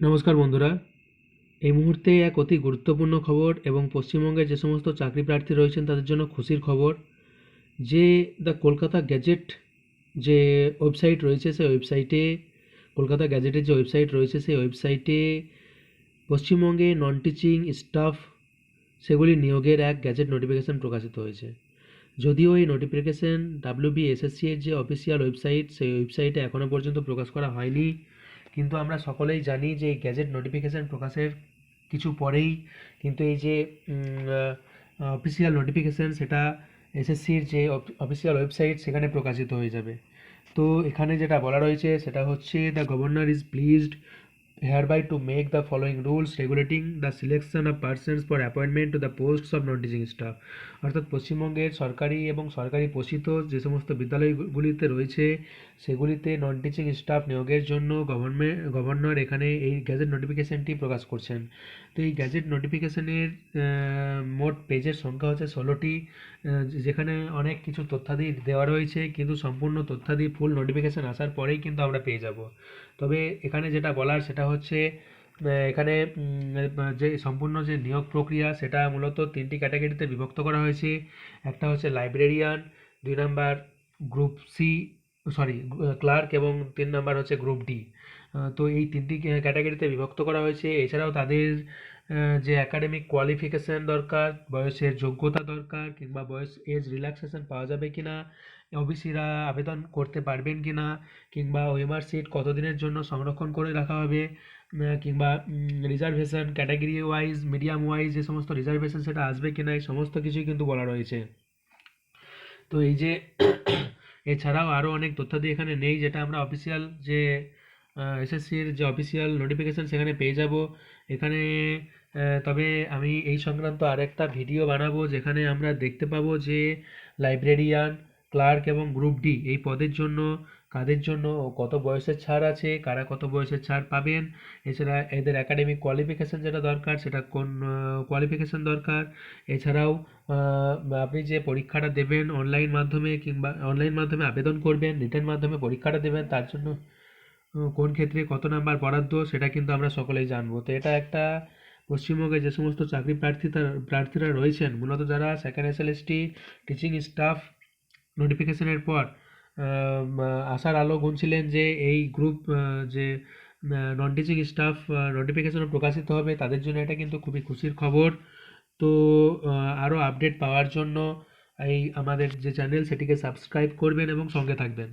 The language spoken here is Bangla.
নমস্কার বন্ধুরা। এই মুহূর্তে এক অতি গুরুত্বপূর্ণ খবর এবং পশ্চিমবঙ্গের যে সমস্ত চাকরি প্রার্থী রয়েছেন তাদের জন্য খুশির খবর। যে দ্য কলকাতা গ্যাজেট যে ওয়েবসাইট রয়েছে, সেই ওয়েবসাইটে, কলকাতা গ্যাজেটের যে ওয়েবসাইট রয়েছে, সেই ওয়েবসাইটে পশ্চিমবঙ্গে নন টিচিং স্টাফ সেগুলি নিয়োগের এক গ্যাজেট নোটিফিকেশন প্রকাশিত হয়েছে। যদিও এই নোটিফিকেশন ডাব্লিউ এসএসসি এর যে অফিসিয়াল ওয়েবসাইট সেই ওয়েবসাইটে এখনও পর্যন্ত প্রকাশ করা হয়নি। কিন্তু আমরা সকলেই জানি যে এই গ্যাজেট নোটিফিকেশান প্রকাশের কিছু পরেই কিন্তু এই যে অফিসিয়াল নোটিফিকেশান সেটা এসএসসির যে অফিসিয়াল ওয়েবসাইট সেখানে প্রকাশিত হয়ে যাবে। তো এখানে যেটা বলা রয়েছে সেটা হচ্ছে the governor is pleased hereby to make the following rules regulating the selection of persons for appointment to the posts of non-teaching staff. অর্থাৎ পশ্চিমবঙ্গের সরকারি এবং সরকারি পোষিত যে সমস্ত বিদ্যালয়গুলিতে রয়েছে, সেগুলিতে নন টিচিং স্টাফ নিয়োগের জন্য গভর্নমেন্ট গভর্নর এখানে এই গ্যাজেট নোটিফিকেশানটি প্রকাশ করছেন। তো এই গ্যাজেট নোটিফিকেশানের মোট পেজের সংখ্যা হচ্ছে ষোলোটি যেখানে অনেক কিছু তথ্যাদি দেওয়া রয়েছে, কিন্তু সম্পূর্ণ তথ্যাদি ফুল নোটিফিকেশান আসার পরেই কিন্তু আমরা পেয়ে যাব। তবে এখানে যেটা বলার সেটা হচ্ছে এখানে যে সম্পূর্ণ যে নিয়োগ প্রক্রিয়া, সেটা মূলত তিনটি ক্যাটাগরিতে বিভক্ত করা হয়েছে। একটা হচ্ছে লাইব্রেরিয়ান, দুই number group C sorry clerk এবং তিন নাম্বার হচ্ছে গ্রুপ ডি তো এই তিনটি ক্যাটাগরিতে বিভক্ত করা হয়েছে। এছাড়াও তাদের যে অ্যাকাডেমিক কোয়ালিফিকেশান দরকার, বয়সের যোগ্যতা দরকার কিংবা বয়স এজ রিল্যাক্সেশন পাওয়া যাবে কি না ওবিসিরা আবেদন করতে পারবেন কি না কিংবা ওয়েমার সিট কতদিনের জন্য সংরক্ষণ করে রাখা হবে কিংবা reservation category wise medium wise যে সমস্ত রিজার্ভেশন সেটা আসবে কি না এই সমস্ত কিছুই কিন্তু বলা রয়েছে। তো এই যে এছাড়াও আরও অনেক তথ্যাদি এখানে নেই, যেটা আমরা অফিসিয়াল যে এসএসসির যে অফিসিয়াল নোটিফিকেশান সেখানে পেয়ে যাব। এখানে তবে আমি এই সংক্রান্ত আরেকটা ভিডিও বানাবো, যেখানে আমরা দেখতে পাবো যে লাইব্রেরিয়ান ক্লার্ক এবং গ্রুপ ডি এই পদের জন্য কাদের জন্য কত বয়সের ছাড় আছে, কারা কত বয়সের ছাড় পাবেন, এছাড়া এদের একাডেমিক কোয়ালিফিকেশান যেটা দরকার, সেটা কোন কোয়ালিফিকেশান দরকার, এছাড়াও আপনি যে পরীক্ষাটা দেবেন অনলাইন মাধ্যমে কিংবা অনলাইন মাধ্যমে আবেদন করবেন রিটার্ন মাধ্যমে পরীক্ষাটা দেবেন, তার জন্য কোন ক্ষেত্রে কত নাম্বার বরাদ্দ, সেটা কিন্তু আমরা সকলেই জানব। তো এটা একটা পশ্চিমবঙ্গে যে সমস্ত চাকরি প্রার্থীরা প্রার্থীরা রয়েছেন, মূলত যারা সেকেন্ড এসএলএসটি টিচিং স্টাফ নোটিফিকেশনের পর আশার আলো গুনছিলেন যে এই গ্রুপ যে নন টিচিং স্টাফ নোটিফিকেশনও প্রকাশিত হবে। তাদের জন্য এটা কিন্তু খুবই খুশির খবর। তো আরও আপডেট পাওয়ার জন্য এই আমাদের যে চ্যানেল সেটিকে সাবস্ক্রাইব করবেন এবং সঙ্গে থাকবেন।